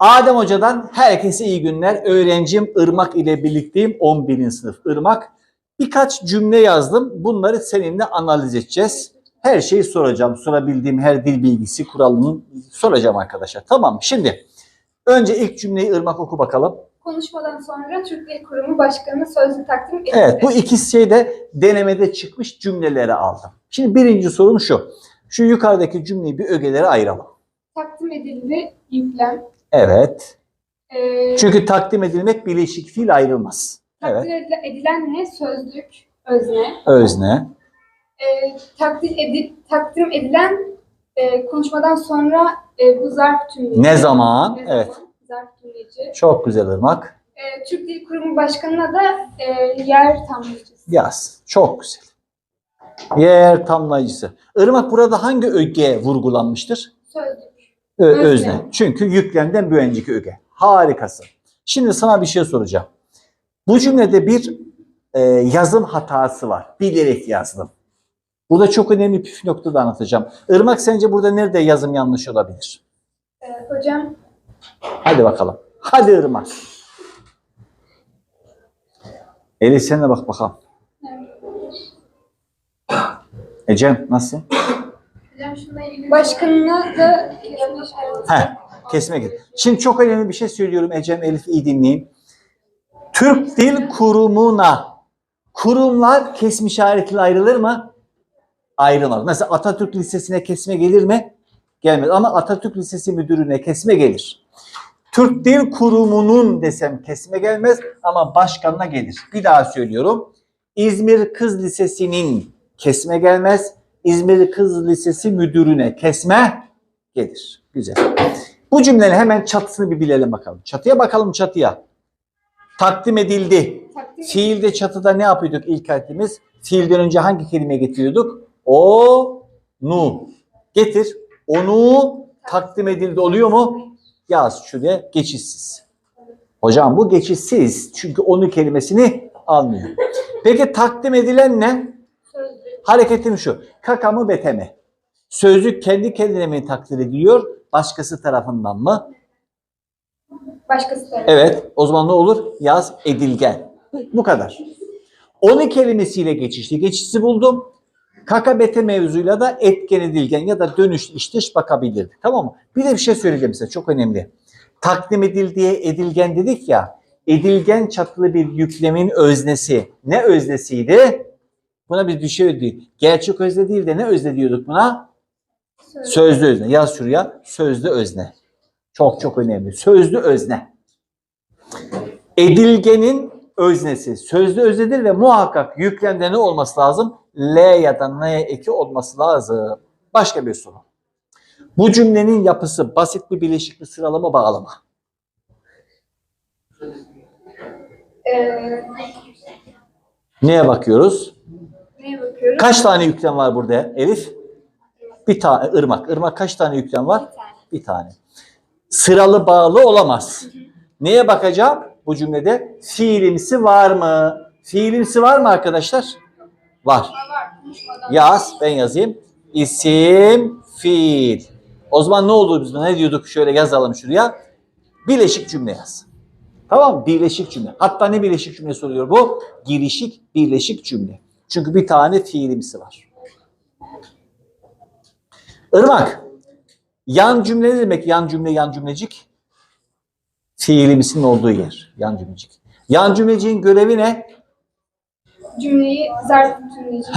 Adem Hoca'dan herkese iyi günler. Öğrencim Irmak ile birlikteyim. 11. sınıf Irmak. Birkaç cümle yazdım. Bunları seninle analiz edeceğiz. Her şeyi soracağım. Sorabildiğim her dil bilgisi kuralını soracağım arkadaşlar. Tamam? Şimdi önce ilk cümleyi Irmak oku bakalım. Konuşmadan sonra Türk Dil Kurumu Başkanı sözlü takdim edildi. Evet bu ikisi şey de denemede çıkmış cümleleri aldım. Şimdi birinci sorum şu. Şu yukarıdaki cümleyi bir ögelere ayıralım. Takdim edildi yüklem. Evet. Ee, Çünkü takdim edilmek bileşik fiil ayrılmaz. Evet. takdir edile- edilen ne? Sözlük, özne. Özne. Ee, takdir edi- takdim edilen e, konuşmadan sonra e, bu zarf tümleyici. Ne zaman? Evet. Zarf tümleyici. Çok güzel Irmak. Ee, Türk Dil Kurumu Başkanı'na da e, yer tamlayıcısı. Yaz. Çok güzel. Yer tamlayıcısı. Irmak burada hangi öge vurgulanmıştır? Sözlük. Özne. özne. Çünkü yüklemden bir önceki öge. Harikasın. Şimdi sana bir şey soracağım. Bu cümlede bir e, yazım hatası var. Bilerek yazdım. Burada çok önemli püf nokta da anlatacağım. Irmak sence burada nerede yazım yanlış olabilir? Ee, hocam Hadi bakalım. Hadi Irmak. Elif sen de bak bakalım. Ecem nasıl? Başkanına da kesme işareti. He, kesme git. Şimdi çok önemli bir şey söylüyorum Ecem, Elif iyi dinleyin. Türk Dil Kurumu'na kurumlar kesme işaretiyle ayrılır mı? Ayrılmaz. Mesela Atatürk Lisesi'ne kesme gelir mi? Gelmez. Ama Atatürk Lisesi müdürüne kesme gelir. Türk Dil Kurumu'nun desem kesme gelmez ama başkanına gelir. Bir daha söylüyorum. İzmir Kız Lisesi'nin kesme gelmez. İzmir Kız Lisesi müdürüne kesme gelir. Güzel. Bu cümlenin hemen çatısını bir bilelim bakalım. Çatıya bakalım çatıya. Takdim edildi. Takdim Fiilde çatıda ne yapıyorduk ilk harfimiz? Fiilden önce hangi kelime getiriyorduk? O, nu. Getir. Onu takdim edildi oluyor mu? Yaz şuraya geçişsiz. Hocam bu geçişsiz. Çünkü onu kelimesini almıyor. Peki takdim edilen ne? Hareketim şu. Kaka mı bete mi? Sözlük kendi kendine mi takdir ediliyor? Başkası tarafından mı? Başkası da. Evet. O zaman ne olur? Yaz edilgen. Bu kadar. Onu kelimesiyle geçişli. Geçişi buldum. Kaka bete mevzuyla da etken edilgen ya da dönüş iş dış bakabilirdik. Tamam mı? Bir de bir şey söyleyeceğim size. Çok önemli. Takdim edildiği edilgen dedik ya. Edilgen çatılı bir yüklemin öznesi. Ne öznesiydi? Buna biz bir şey ödedik. Gerçek özne değil de ne özne diyorduk buna? Sözlük. Sözlü özne. Yaz şuraya. Sözlü özne. Çok çok önemli. Sözlü özne. Edilgenin öznesi sözlü öznedir ve muhakkak yüklemde ne olması lazım? L ya da N eki olması lazım. Başka bir soru. Bu cümlenin yapısı basit bir bileşik bir sıralama bağlama. Ee, Neye bakıyoruz? Kaç tane yüklem var burada Elif? Bir tane. Irmak. Irmak kaç tane yüklem var? Bir tane. Sıralı bağlı olamaz. Neye bakacağım bu cümlede? Fiilimsi var mı? Fiilimsi var mı arkadaşlar? Var. Yaz, ben yazayım. İsim, fiil. O zaman ne oldu biz? Ne diyorduk? Şöyle yazalım şuraya. Birleşik cümle yaz. Tamam mı? Birleşik cümle. Hatta ne birleşik cümle soruyor bu? Girişik, birleşik cümle. Çünkü bir tane fiilimsi var. Irmak. Yan cümle ne demek? Yan cümle, yan cümlecik. Fiilimsinin olduğu yer. Yan cümlecik. Yan cümleciğin görevi ne? Cümleyi zarf tümleyici.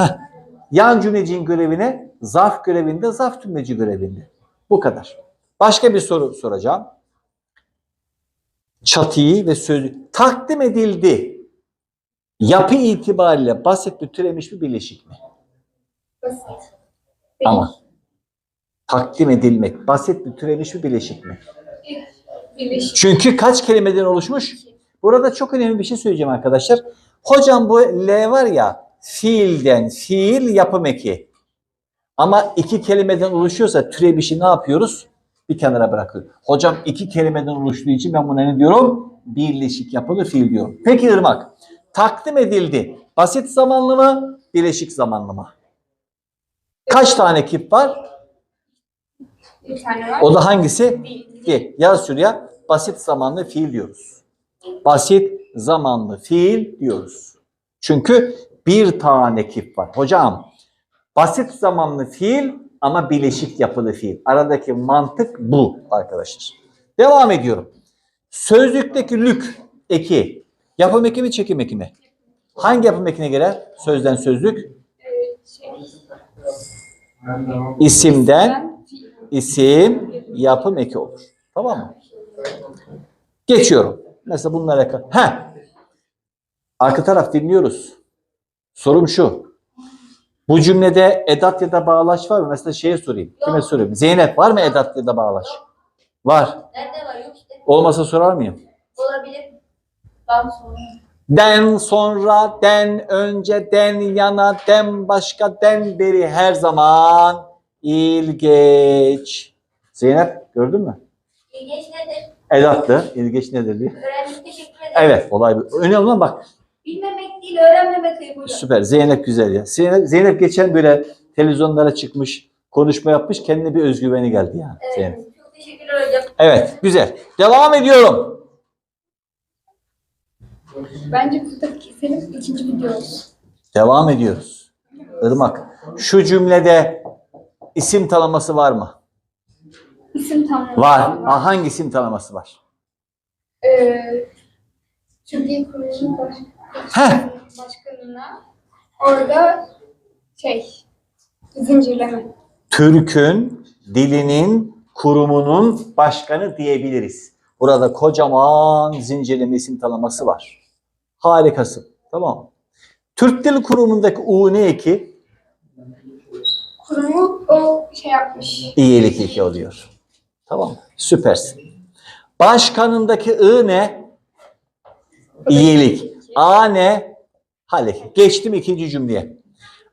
Yan cümleciğin görevine, zarf görevinde, zarf tümleci görevinde. Bu kadar. Başka bir soru soracağım. Çatıyı ve sözü takdim edildi. Yapı itibariyle basit bir türemiş bir bileşik mi? Basit. Ama takdim edilmek basit bir türemiş bir bileşik mi? Birleşik. Çünkü kaç kelimeden oluşmuş? Burada çok önemli bir şey söyleyeceğim arkadaşlar. Hocam bu L var ya fiilden fiil yapım eki. Ama iki kelimeden oluşuyorsa türemişi ne yapıyoruz? Bir kenara bırakıyoruz. Hocam iki kelimeden oluştuğu için ben buna ne diyorum? Birleşik yapılı fiil diyorum. Peki Irmak. Takdim edildi. Basit zamanlı mı? Birleşik zamanlı mı? Kaç tane kip var? Bir tane var. O da hangisi? Bir. Yaz şuraya. basit zamanlı fiil diyoruz. Basit zamanlı fiil diyoruz. Çünkü bir tane kip var. Hocam basit zamanlı fiil ama bileşik yapılı fiil. Aradaki mantık bu arkadaşlar. Devam ediyorum. Sözlükteki lük eki yapım eki mi çekim eki mi? Hangi yapım ekine girer? Sözden sözlük. İsimden isim yapım eki olur. Tamam mı? Geçiyorum. Mesela bunlara kadar. Ha. Arka taraf dinliyoruz. Sorum şu. Bu cümlede edat ya da bağlaç var mı? Mesela şeye sorayım. Kime sorayım? Zeynep var mı edat ya da bağlaç? Var. Nerede var yok işte. Olmasa sorar mıyım? Olabilir. Sonra. Den sonra, den önce, den yana, den başka, den beri her zaman ilgeç. Zeynep gördün mü? İlginç nedir? Edattı. İlgeç nedir diye. Öğrendik teşekkür ederim. Evet olay bu. Önemli olan bak Bilmemek değil öğrenmemek ayıp hocam. süper. Zeynep güzel ya. Zeynep, Zeynep geçen böyle televizyonlara çıkmış, konuşma yapmış. Kendine bir özgüveni geldi yani Zeynep. Evet. Çok teşekkürler hocam. Evet güzel. Devam ediyorum. Bence burada keselim ikinci video olsun. Devam ediyoruz. Irmak. Şu cümlede isim tanıması var mı? İsim tanımlaması Var. Ha, hangi isim tanıması var? Ee, Türkiye Kurulu'nun baş, başkanına orada şey zincirleme. Türk'ün dilinin kurumunun başkanı diyebiliriz. Burada kocaman zincirleme isim tanıması var. Harikasın. Tamam? Türk Dil Kurumu'ndaki U ne eki? Kurumu o şey yapmış. İyilik eki oluyor. Tamam? Süpersin. Başkanındaki I ne? İyilik. A ne? Halik. Geçtim ikinci cümleye.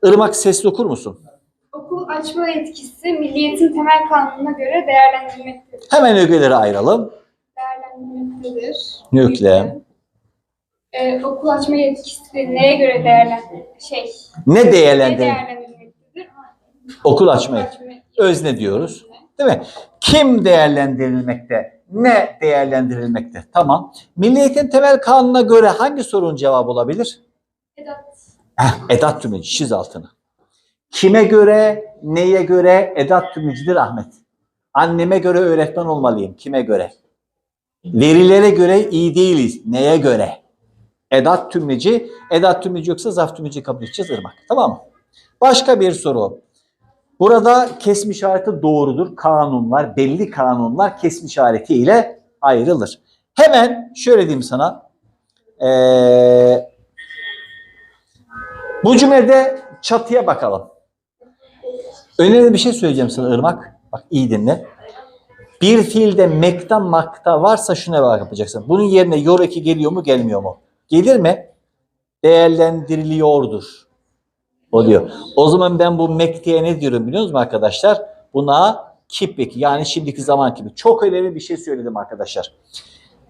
Irmak sesli okur musun? Okul açma yetkisi milliyetin temel kanununa göre değerlendirilmektedir. Hemen ögeleri ayıralım. Değerlendirilmektedir. Yüklem. Ee, okul açma yetkisi neye göre değerlendir şey Ne değerlendirilmektedir? Okul açma yetkisi. Özne diyoruz. Değil mi? Kim değerlendirilmekte? Ne değerlendirilmekte? Tamam. Milliyetin temel kanununa göre hangi sorunun cevabı olabilir? Edat. Heh, edat tümleci. Çiz altını. Kime göre, neye göre edat tümlecidir Ahmet? Anneme göre öğretmen olmalıyım. Kime göre? Verilere göre iyi değiliz. Neye göre? Edat tümleci. Edat tümleci yoksa zaf tümleci kabul edeceğiz Irmak. Tamam mı? Başka bir soru. Burada kesme işareti doğrudur. Kanunlar, belli kanunlar kesme işareti ile ayrılır. Hemen şöyle diyeyim sana. Ee, bu cümlede çatıya bakalım. Önemli bir şey söyleyeceğim sana Irmak. Bak iyi dinle. Bir fiilde mekta makta varsa şuna bak yapacaksın. Bunun yerine yor eki geliyor mu gelmiyor mu? Gelir mi? Değerlendiriliyordur. O diyor. O zaman ben bu mektiye ne diyorum biliyor musunuz arkadaşlar? Buna kip eki yani şimdiki zaman gibi. Çok önemli bir şey söyledim arkadaşlar.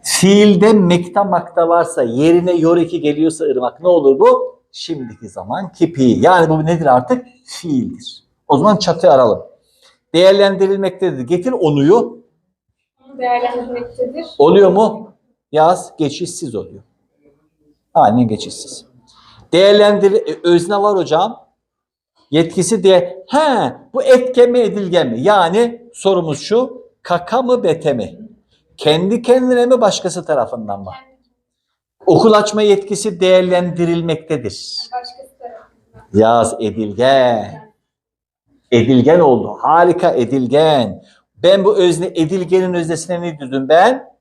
Fiilde mekta makta varsa yerine yor eki geliyorsa ırmak ne olur bu? Şimdiki zaman kipi. Yani bu nedir artık? Fiildir. O zaman çatı aralım. Değerlendirilmektedir. Getir onuyu. değerlendirilmektedir. Oluyor mu? Yaz geçişsiz oluyor. Aynen geçişsiz. Değerlendir e, özne var hocam. Yetkisi de he bu etken mi edilgen mi? Yani sorumuz şu kaka mı bete mi? Kendi kendine mi başkası tarafından mı? Okul açma yetkisi değerlendirilmektedir. Yaz edilgen. Edilgen oldu. Harika edilgen. Ben bu özne edilgenin öznesine ne diyordum ben?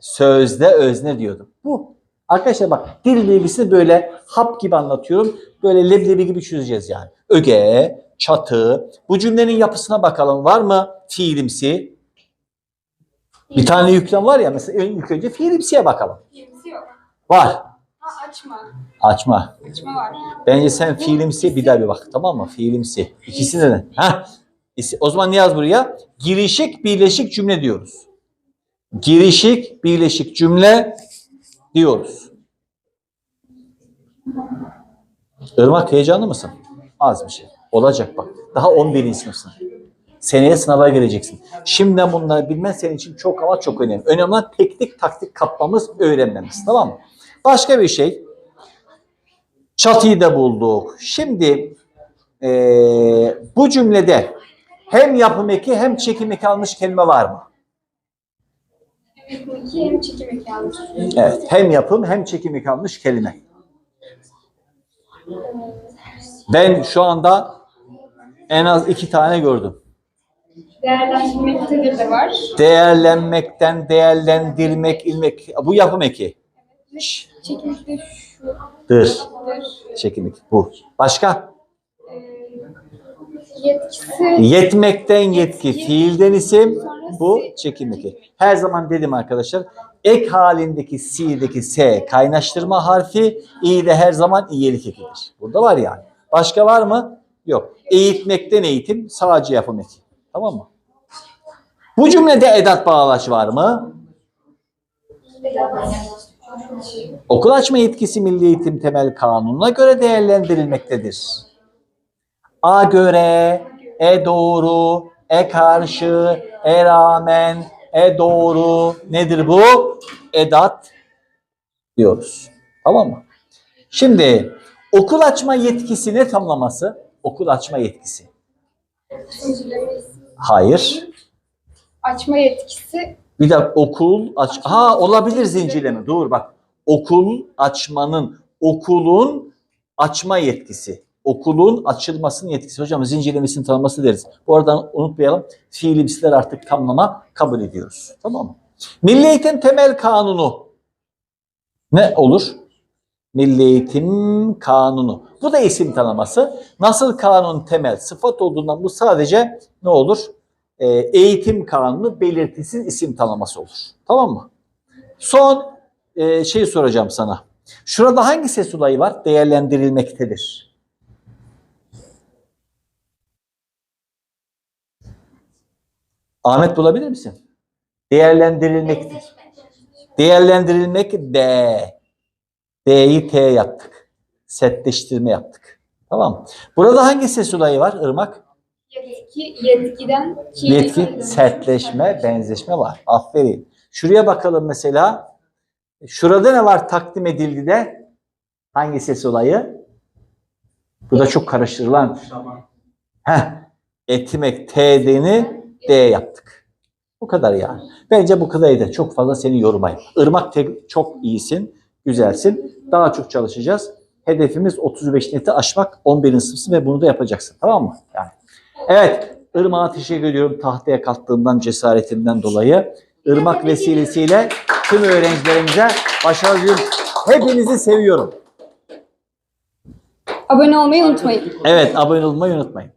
Sözde özne diyordum. Bu. Arkadaşlar bak dil bilgisini böyle hap gibi anlatıyorum. Böyle leblebi gibi çözeceğiz yani. Öge, çatı. Bu cümlenin yapısına bakalım. Var mı fiilimsi? Bir tane yüklem var ya mesela ilk önce fiilimsiye bakalım. Birisi yok. Var. Ha açma. Açma. Açma var. Bence sen fiilimsi bir daha bir bak tamam mı? Fiilimsi. İkisine de. Ha. O zaman ne yaz buraya? Girişik birleşik cümle diyoruz. Girişik birleşik cümle diyoruz. Irmak heyecanlı mısın? Az bir şey. Olacak bak. Daha 11. sınıfsın. Seneye sınava gireceksin. Şimdiden bunları bilmen senin için çok ama çok önemli. Önemli olan teknik taktik kapmamız, öğrenmemiz. Tamam mı? Başka bir şey. Çatıyı da bulduk. Şimdi eee, bu cümlede hem yapım eki hem çekim eki almış kelime var mı? Hem çekim. Evet. Hem yapım hem çekim eki almış kelime. Ben şu anda en az iki tane gördüm. Değerlendirmektedir de var. Değerlenmekten, değerlendirmek, ilmek. Bu yapım eki. Çekim eki de şudur. Dır. Çekim eki. Bu. Başka? Ee, yetkisi Yetmekten yetki, fiilden isim. Bu çekim eki. Her zaman dedim arkadaşlar. Ek halindeki si'deki s kaynaştırma harfi, i de her zaman iyilik ekidir. Burada var yani. Başka var mı? Yok. Eğitmekten eğitim sadece yapım eki. Tamam mı? Bu cümlede edat bağlaç var mı? Okul açma yetkisi Milli Eğitim Temel Kanunu'na göre değerlendirilmektedir. A göre, e doğru, e karşı, e rağmen, e doğru nedir bu? Edat diyoruz. Tamam mı? Şimdi okul açma yetkisi ne tamlaması? Okul açma yetkisi. Hayır. açma yetkisi Bir de okul aç ha olabilir zincirleme. Dur bak. Okul açmanın okulun açma yetkisi. Okulun açılmasının yetkisi. Hocam zincirlemesinin tanımlaması deriz. Bu arada unutmayalım. Fiilimsiler artık tamlama kabul ediyoruz. Tamam mı? Milli Eğitim Temel Kanunu ne olur? Milli Eğitim Kanunu. Bu da isim tanıması. Nasıl kanun temel sıfat olduğundan bu sadece ne olur? Ee, eğitim kanunu belirtisiz isim tanıması olur. Tamam mı? Son e, şey soracağım sana. Şurada hangi ses olayı var? Değerlendirilmektedir. Ahmet bulabilir misin? Değerlendirilmektir. Benzeşme. Değerlendirilmek D. D'yi T yaptık. Setleştirme yaptık. Tamam. Burada hangi ses olayı var Irmak? yetki yetkiden ki Yetki, sertleşme, benzeşme var. Aferin. Şuraya bakalım mesela. Şurada ne var takdim edildi de? Hangi ses olayı? Bu da çok karıştırılan. Heh. Etmek T'deni D yaptık. Bu kadar yani. Bence bu kadar yeter. Çok fazla seni yormayın. Irmak te- çok iyisin, güzelsin. Daha çok çalışacağız. Hedefimiz 35 neti aşmak 11. sınıfsın ve bunu da yapacaksın. Tamam mı? Yani. Evet. Irmak'a teşekkür ediyorum tahtaya kalktığından, cesaretinden dolayı. Irmak vesilesiyle tüm öğrencilerimize başarı diliyorum. Hepinizi seviyorum. Abone olmayı unutmayın. Evet, abone olmayı unutmayın.